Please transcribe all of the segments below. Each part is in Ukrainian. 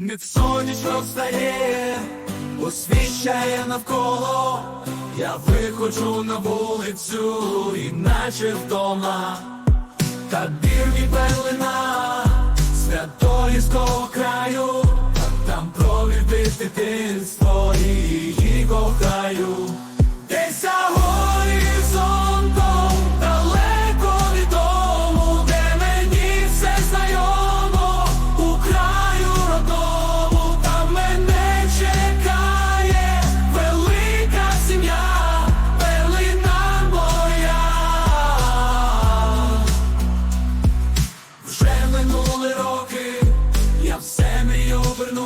Від сонячно встає, освіщає навколо, я виходжу на вулицю, іначе вдома, та бірні перлина святоїського краю, там провіди дитинство і її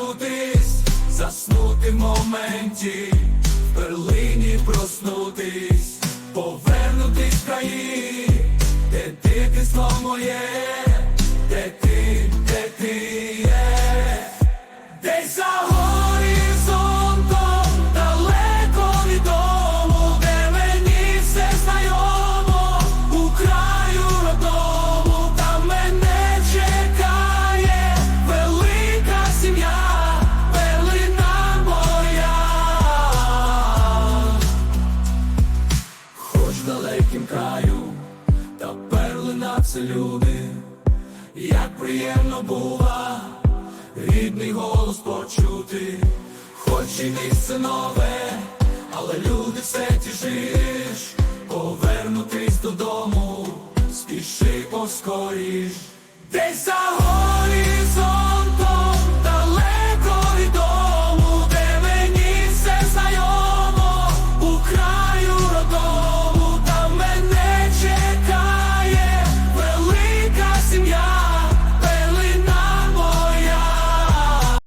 вернутись, заснути в моменті, в перлині проснутись, повернутись в краї, де дитинство моє, перлина це люди, як приємно бува, рідний голос почути, хоч і місце нове, але люди все ті жиш, повернутись додому, спіши поскоріш, десь за